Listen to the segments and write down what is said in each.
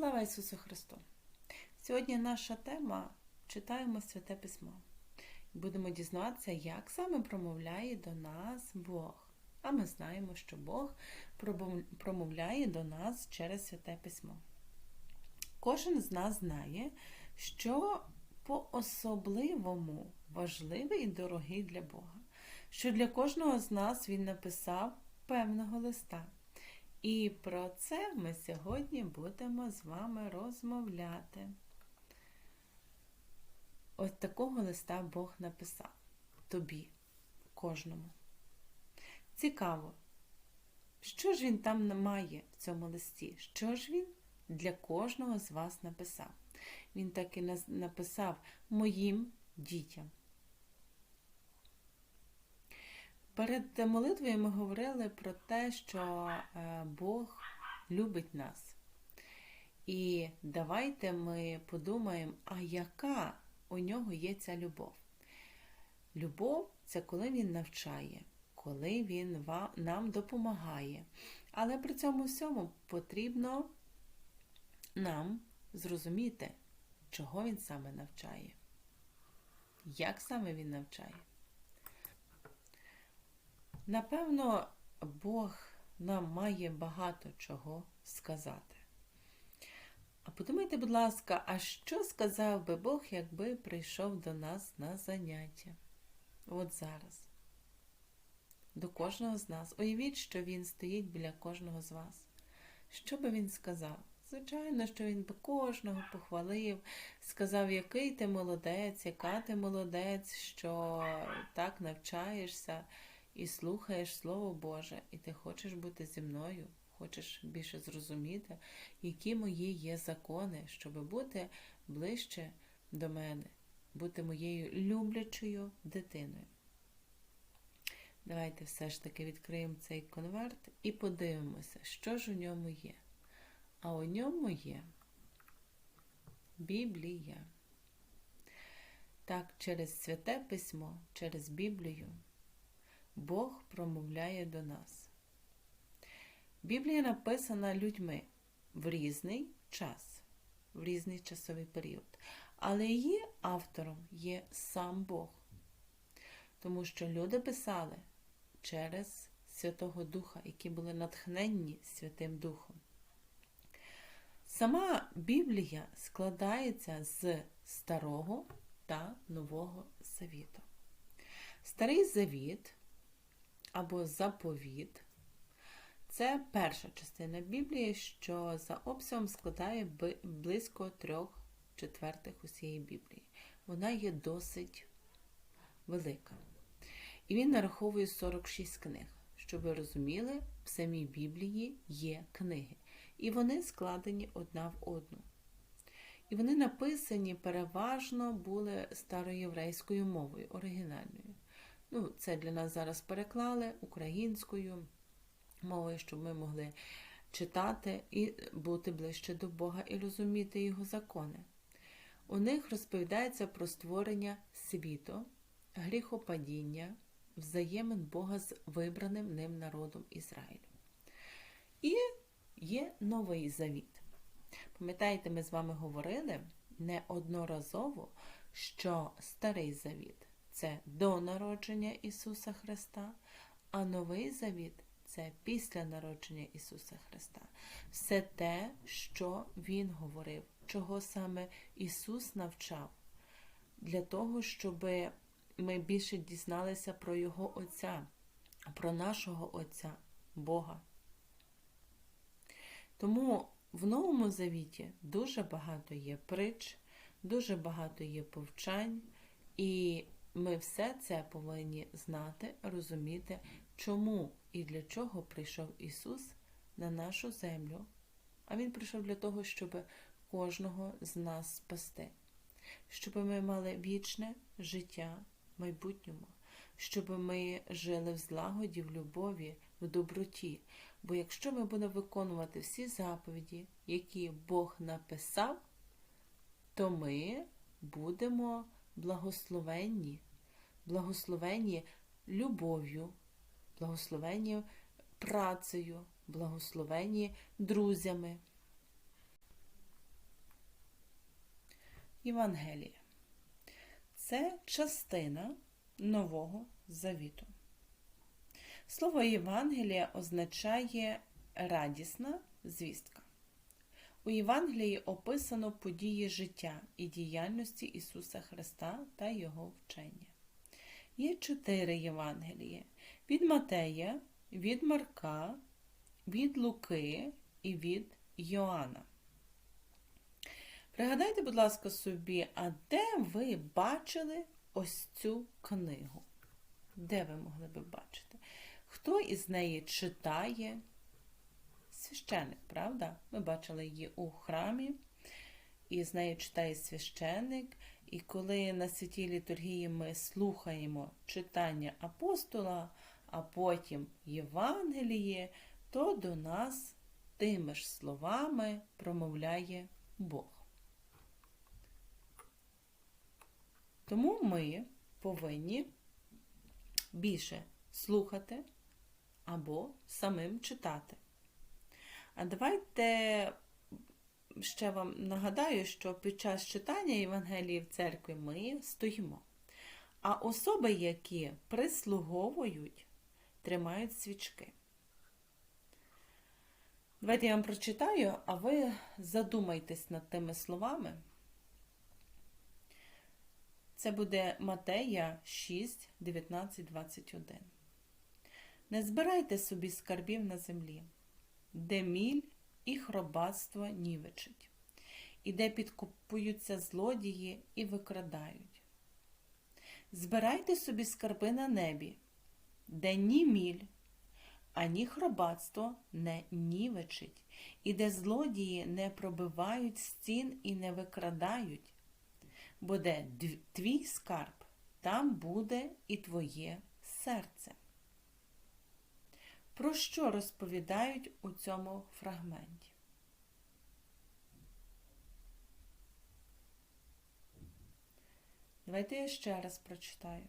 Слава Ісусу Христу! Сьогодні наша тема читаємо Святе Письмо. Будемо дізнаватися, як саме промовляє до нас Бог. А ми знаємо, що Бог промовляє до нас через Святе Письмо. Кожен з нас знає, що по-особливому важливий і дорогий для Бога, що для кожного з нас Він написав певного листа. І про це ми сьогодні будемо з вами розмовляти. Ось такого листа Бог написав тобі, кожному. Цікаво, що ж він там має в цьому листі? Що ж він для кожного з вас написав? Він так і написав моїм дітям. Перед молитвою ми говорили про те, що е, Бог любить нас. І давайте ми подумаємо, а яка у нього є ця любов? Любов це коли він навчає, коли він нам допомагає. Але при цьому всьому потрібно нам зрозуміти, чого він саме навчає, як саме він навчає. Напевно, Бог нам має багато чого сказати. А подумайте, будь ласка, а що сказав би Бог, якби прийшов до нас на заняття? От зараз. До кожного з нас. Уявіть, що Він стоїть біля кожного з вас. Що би він сказав? Звичайно, що він би кожного похвалив, сказав, який ти молодець, яка ти молодець, що так навчаєшся і слухаєш Слово Боже, і ти хочеш бути зі мною, хочеш більше зрозуміти, які мої є закони, щоб бути ближче до мене, бути моєю люблячою дитиною. Давайте все ж таки відкриємо цей конверт і подивимося, що ж у ньому є. А у ньому є Біблія. Так, через святе письмо, через Біблію Бог промовляє до нас. Біблія написана людьми в різний час, в різний часовий період. Але її автором є сам Бог. Тому що люди писали через Святого Духа, які були натхненні Святим Духом. Сама Біблія складається з Старого та Нового Завіту. Старий Завіт або заповіт це перша частина Біблії, що за обсягом складає близько трьох четвертих усієї Біблії. Вона є досить велика. І він нараховує 46 книг. Щоб ви розуміли, в самій Біблії є книги. І вони складені одна в одну. І вони написані переважно були староєврейською мовою, оригінальною. Ну, це для нас зараз переклали українською мовою, щоб ми могли читати і бути ближче до Бога і розуміти Його закони. У них розповідається про створення світу, гріхопадіння, взаємин Бога з вибраним ним народом Ізраїлю. І є новий завіт. Пам'ятаєте, ми з вами говорили неодноразово, що старий завіт це до народження Ісуса Христа, а новий завіт це після народження Ісуса Христа. Все те, що Він говорив, чого саме Ісус навчав, для того, щоб ми більше дізналися про Його Отця, про нашого Отця, Бога. Тому в Новому Завіті дуже багато є притч, дуже багато є повчань, і ми все це повинні знати, розуміти, чому і для чого прийшов Ісус на нашу землю. А Він прийшов для того, щоб кожного з нас спасти, щоб ми мали вічне життя в майбутньому, щоб ми жили в злагоді, в любові, в доброті. Бо якщо ми будемо виконувати всі заповіді, які Бог написав, то ми будемо благословенні, благословенні любов'ю, благословенні працею, благословенні друзями. Євангелія. Це частина Нового Завіту. Слово Євангелія означає радісна звістка. У Євангелії описано події життя і діяльності Ісуса Христа та Його вчення. Є чотири Євангелії від Матея, від Марка, від Луки і від Йоанна. Пригадайте, будь ласка, собі, а де ви бачили ось цю книгу? Де ви могли би бачити? Хто із неї читає? Священник, правда? Ми бачили її у храмі, і з нею читає священник. І коли на святій літургії ми слухаємо читання апостола, а потім Євангеліє, то до нас тими ж словами промовляє Бог. Тому ми повинні більше слухати або самим читати. А давайте ще вам нагадаю, що під час читання Євангелії в церкві ми стоїмо. А особи, які прислуговують, тримають свічки. Давайте я вам прочитаю, а ви задумайтесь над тими словами. Це буде Матея 6, 19, 21. Не збирайте собі скарбів на землі, де міль і хробатство нівечить, і де підкупуються злодії і викрадають. Збирайте собі скарби на небі, де ні міль, ані хробатство не нівечить, і де злодії не пробивають стін і не викрадають, бо де твій скарб, там буде і твоє серце. Про що розповідають у цьому фрагменті? Давайте я ще раз прочитаю.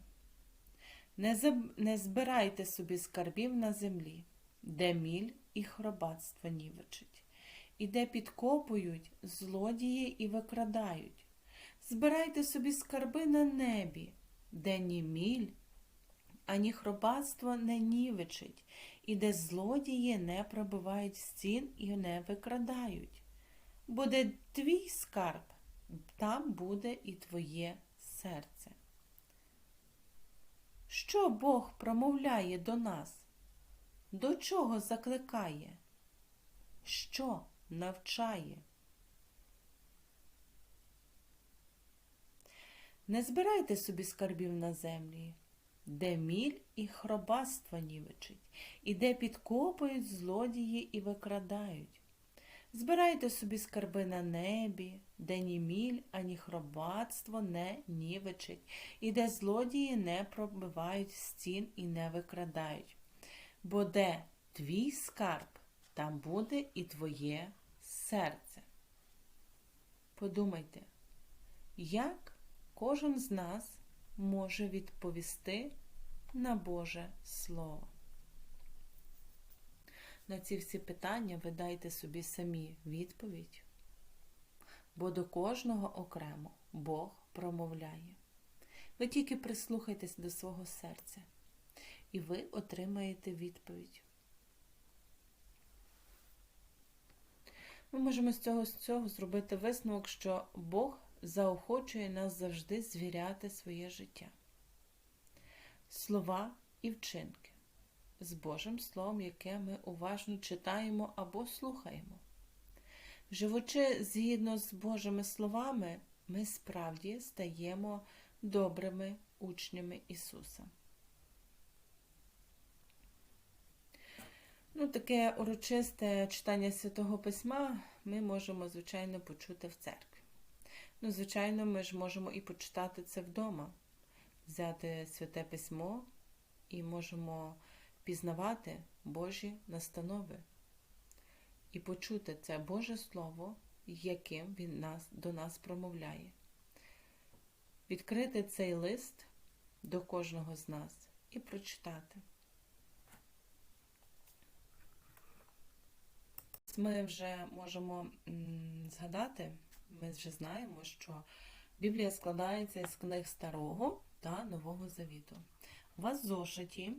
Не, заб... Не збирайте собі скарбів на землі, де міль і хробатство нівечить, і де підкопують злодії і викрадають. Збирайте собі скарби на небі, де ні міль, ані хробатство не нівечить, і де злодії не пробивають стін і не викрадають. Бо де твій скарб, там буде і твоє серце. Що Бог промовляє до нас? До чого закликає? Що навчає? Не збирайте собі скарбів на землі, де міль і хробаство нівечить, і де підкопують злодії і викрадають. Збирайте собі скарби на небі, де ні міль, ані хробатство не нівечить, і де злодії не пробивають стін і не викрадають. Бо де твій скарб, там буде і твоє серце. Подумайте, як кожен з нас може відповісти на Боже Слово. На ці всі питання ви дайте собі самі відповідь, бо до кожного окремо Бог промовляє. Ви тільки прислухайтесь до свого серця, і ви отримаєте відповідь. Ми можемо з цього, з цього зробити висновок, що Бог заохочує нас завжди звіряти своє життя, слова і вчинки з Божим Словом, яке ми уважно читаємо або слухаємо. Живучи згідно з Божими словами, ми справді стаємо добрими учнями Ісуса. Ну, Таке урочисте читання Святого Письма ми можемо, звичайно, почути в церкві. Ну, звичайно, ми ж можемо і почитати це вдома, взяти святе письмо і можемо пізнавати Божі настанови і почути це Боже Слово, яким Він нас, до нас промовляє. Відкрити цей лист до кожного з нас і прочитати. Ми вже можемо згадати, ми вже знаємо, що Біблія складається з книг Старого та Нового Завіту. У вас в зошиті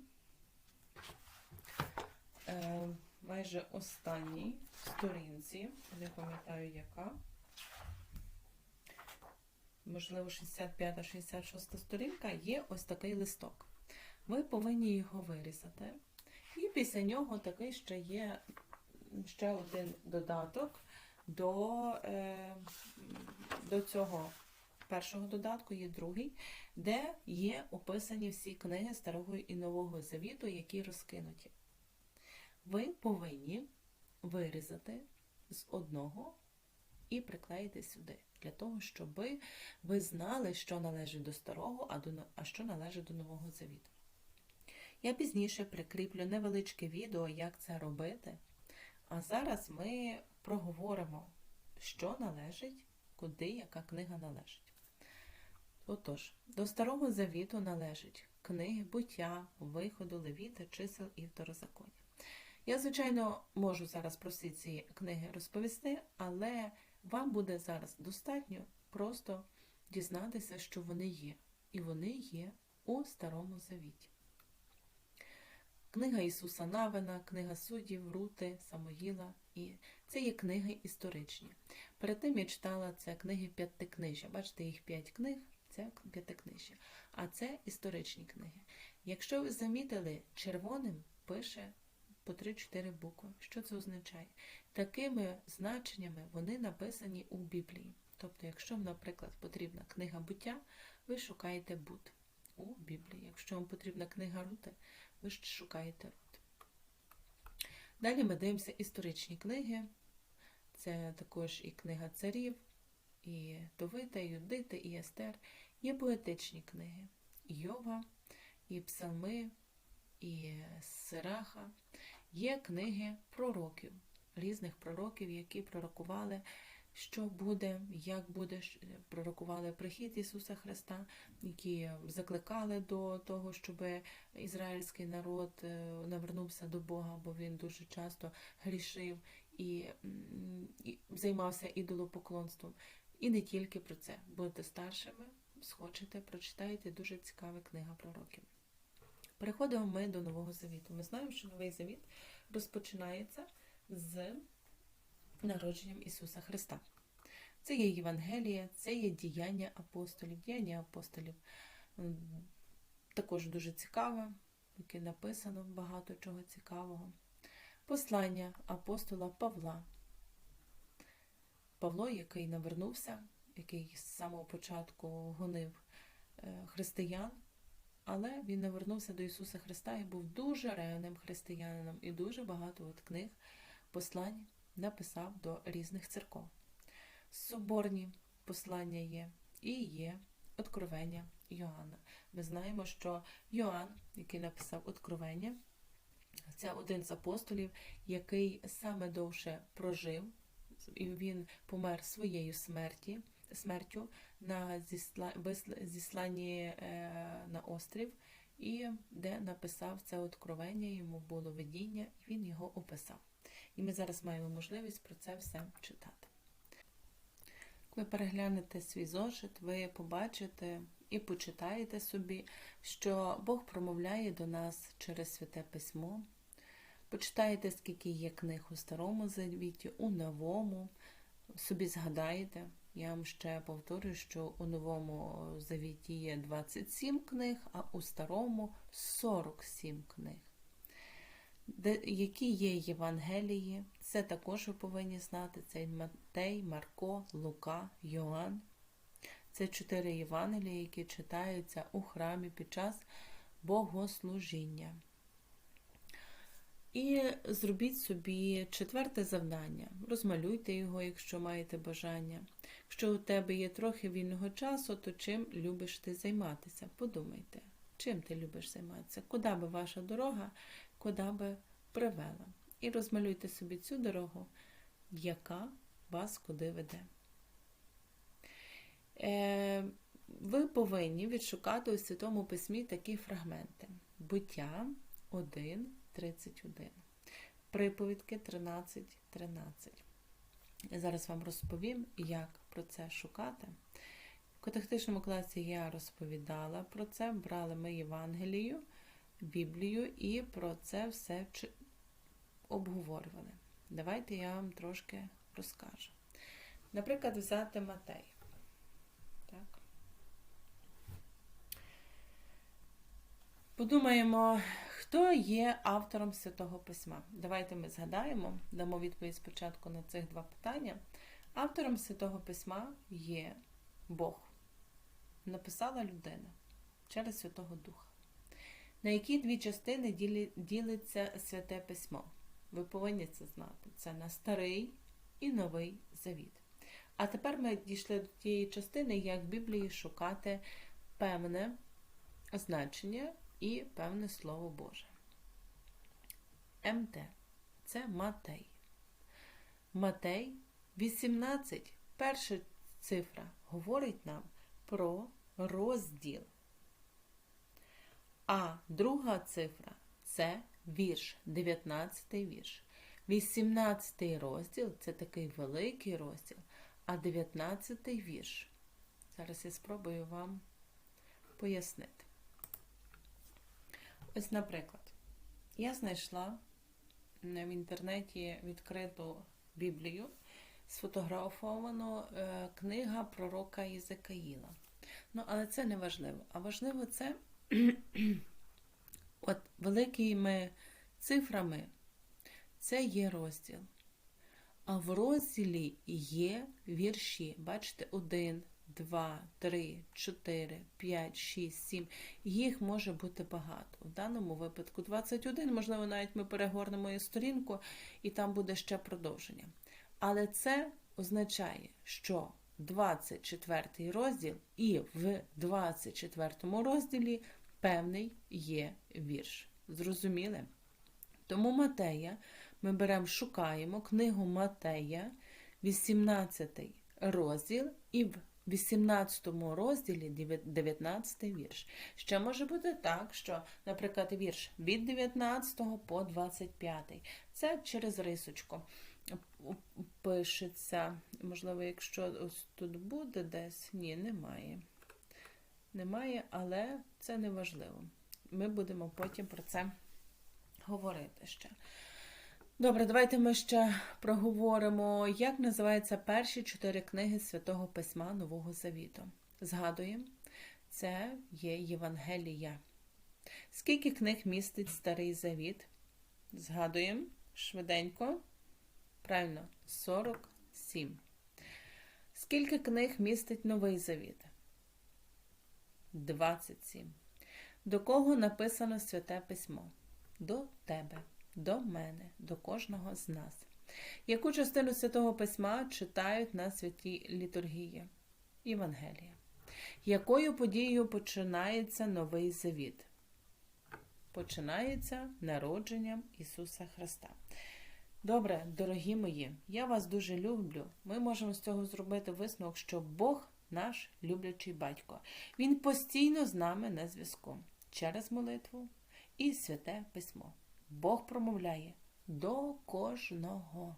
е, майже останній сторінці, не пам'ятаю яка, можливо, 65-66 сторінка, є ось такий листок. Ви повинні його вирізати. І після нього такий ще є ще один додаток до, е, до цього першого додатку, є другий, де є описані всі книги Старого і Нового Завіту, які розкинуті. Ви повинні вирізати з одного і приклеїти сюди, для того, щоб ви знали, що належить до старого, а, до, а що належить до Нового Завіту. Я пізніше прикріплю невеличке відео, як це робити. А зараз ми проговоримо, що належить, куди яка книга належить. Отож, до Старого Завіту належать книги буття, виходу, левіта, чисел і второзаконня. Я, звичайно, можу зараз про всі ці книги розповісти, але вам буде зараз достатньо просто дізнатися, що вони є. І вони є у Старому Завіті. Книга Ісуса Навина, Книга суддів, Рути, Самоїла. І це є книги історичні. Перед тим я читала це книги п'ятикнижжя. Бачите, їх п'ять книг це п'ятикнижжя. А це історичні книги. Якщо ви замітили, червоним пише по 3-4 букви. Що це означає? Такими значеннями вони написані у Біблії. Тобто, якщо вам, наприклад, потрібна книга буття, ви шукаєте бут у Біблії. Якщо вам потрібна книга Рути, ви ж шукаєте. Далі ми дивимося історичні книги. Це також і книга царів, і Довита, і Юдита, і Естер. Є поетичні книги Йова, і Псалми, і Сираха. Є книги пророків, різних пророків, які пророкували що буде, як буде, пророкували прихід Ісуса Христа, які закликали до того, щоб ізраїльський народ е, навернувся до Бога, бо він дуже часто грішив і, і займався ідолопоклонством. І не тільки про це. Будете старшими, схочете, прочитайте дуже цікава книга пророків. Переходимо ми до Нового Завіту. Ми знаємо, що Новий Завіт розпочинається з народженням Ісуса Христа. Це є Євангелія, це є діяння апостолів. Діяння апостолів також дуже цікаве, яке написано багато чого цікавого. Послання апостола Павла. Павло, який навернувся, який з самого початку гонив е, християн, але він навернувся до Ісуса Христа і був дуже ревним християнином, і дуже багато от книг послань написав до різних церков. Соборні послання є і є Откровення Йоанна. Ми знаємо, що Йоанн, який написав Откровення, це один з апостолів, який саме довше прожив, і він помер своєю смерті, смертю на зісланні е, на острів, і де написав це откровення, йому було видіння, і він його описав. І ми зараз маємо можливість про це все читати. Ви переглянете свій зошит, ви побачите і почитаєте собі, що Бог промовляє до нас через Святе Письмо. Почитаєте, скільки є книг у Старому Завіті, у Новому. Собі згадаєте, я вам ще повторюю, що у Новому Завіті є 27 книг, а у Старому 47 книг де, які є Євангелії, це також ви повинні знати. Це Матей, Марко, Лука, Йоанн. Це чотири Євангелії, які читаються у храмі під час богослужіння. І зробіть собі четверте завдання. Розмалюйте його, якщо маєте бажання. Якщо у тебе є трохи вільного часу, то чим любиш ти займатися? Подумайте, чим ти любиш займатися? Куди би ваша дорога куди би привела. І розмалюйте собі цю дорогу, яка вас куди веде. Е, ви повинні відшукати у Святому Письмі такі фрагменти: буття 1, 31, приповідки 13, 13. Я зараз вам розповім, як про це шукати. В катехтичному класі я розповідала про це, брали ми Євангелію, Біблію і про це все обговорювали. Давайте я вам трошки розкажу. Наприклад, взяти Матей. Так. Подумаємо, хто є автором Святого Письма. Давайте ми згадаємо, дамо відповідь спочатку на цих два питання. Автором Святого Письма є Бог. Написала людина через Святого Духа. На які дві частини ділиться Святе Письмо? Ви повинні це знати. Це на старий і новий завіт. А тепер ми дійшли до тієї частини, як в Біблії шукати певне значення і певне Слово Боже. МТ це Матей. Матей 18. Перша цифра говорить нам про розділ. А друга цифра це вірш, 19 вірш. 18 розділ це такий великий розділ, а 19 вірш. Зараз я спробую вам пояснити. Ось, наприклад, я знайшла в інтернеті відкриту Біблію, сфотографовану е, книга пророка Єзекаїла. Ну, але це не важливо. А важливо це, от великими цифрами це є розділ. А в розділі є вірші. Бачите, 1, 2, 3, 4, 5, 6, 7. Їх може бути багато. В даному випадку 21, можливо, навіть ми перегорнемо і сторінку, і там буде ще продовження. Але це означає, що 24 розділ і в 24 розділі певний є вірш. Зрозуміли? Тому Матея ми беремо, шукаємо книгу Матея, 18 розділ, і в 18 розділі 19 вірш. Ще може бути так, що, наприклад, вірш від 19 по 25. Це через рисочку пишеться. Можливо, якщо ось тут буде десь, ні, немає. Немає, але це не важливо. Ми будемо потім про це говорити ще. Добре, давайте ми ще проговоримо, як називаються перші чотири книги Святого Письма Нового Завіту. Згадуємо, це є Євангелія. Скільки книг містить Старий Завіт? Згадуємо швиденько. Правильно, 47. Скільки книг містить Новий Завіт? 27. До кого написано Святе Письмо? До тебе, до мене, до кожного з нас. Яку частину Святого Письма читають на святій літургії? Євангелія. Якою подією починається Новий Завіт? Починається народженням Ісуса Христа. Добре, дорогі мої, я вас дуже люблю. Ми можемо з цього зробити висновок, що Бог наш люблячий батько. Він постійно з нами на зв'язку через молитву і святе письмо. Бог промовляє до кожного.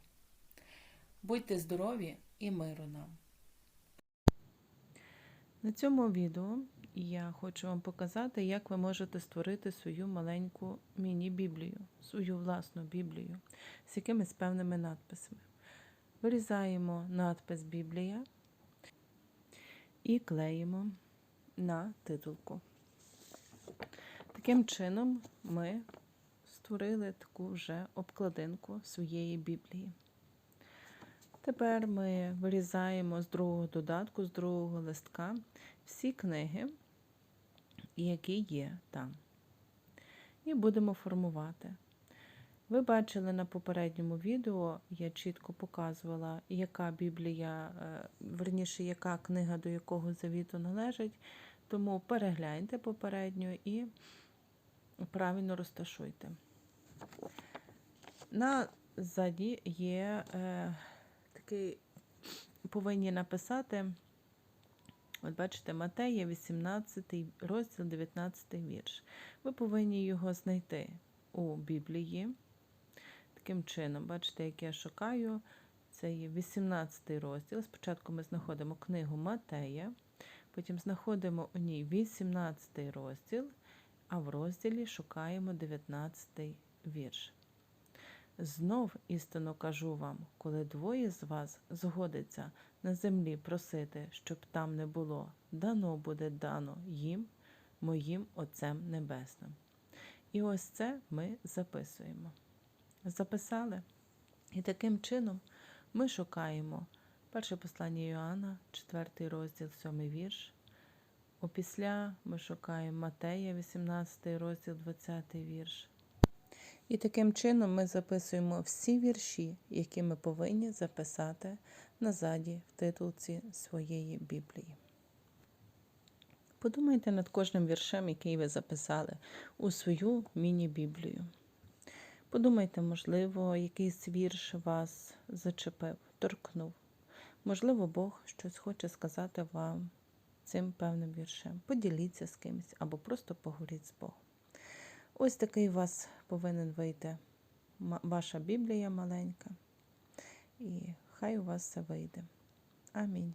Будьте здорові і миру нам. На цьому відео я хочу вам показати, як ви можете створити свою маленьку міні-біблію, свою власну біблію з якимись певними надписами. Вирізаємо надпис Біблія і клеїмо на титулку. Таким чином ми створили таку вже обкладинку своєї Біблії. Тепер ми вирізаємо з другого додатку, з другого листка всі книги, які є там. І будемо формувати. Ви бачили на попередньому відео, я чітко показувала, яка Біблія, е, верніше, яка книга до якого завіту належить. Тому перегляньте попередньо і правильно розташуйте. На ззаді є такий, повинні написати, от бачите, Матея, 18 розділ, 19 вірш. Ви повинні його знайти у Біблії. Таким чином, бачите, як я шукаю, це є 18 розділ. Спочатку ми знаходимо книгу Матея, Потім знаходимо у ній 18 розділ, а в розділі шукаємо 19 вірш. Знов істинно кажу вам, коли двоє з вас згодиться на землі просити, щоб там не було, дано буде дано їм, моїм Отцем Небесним. І ось це ми записуємо. Записали. І таким чином ми шукаємо перше послання Йоанна, 4 розділ, 7 вірш. Опісля ми шукаємо Матея, 18 розділ, 20 вірш. І таким чином ми записуємо всі вірші, які ми повинні записати назаді в титулці своєї Біблії. Подумайте над кожним віршем, який ви записали у свою міні-біблію. Подумайте, можливо, якийсь вірш вас зачепив, торкнув. Можливо, Бог щось хоче сказати вам цим певним віршем. Поділіться з кимось або просто поговоріть з Богом. Ось такий у вас повинен вийти ваша Біблія маленька. І хай у вас все вийде. Амінь.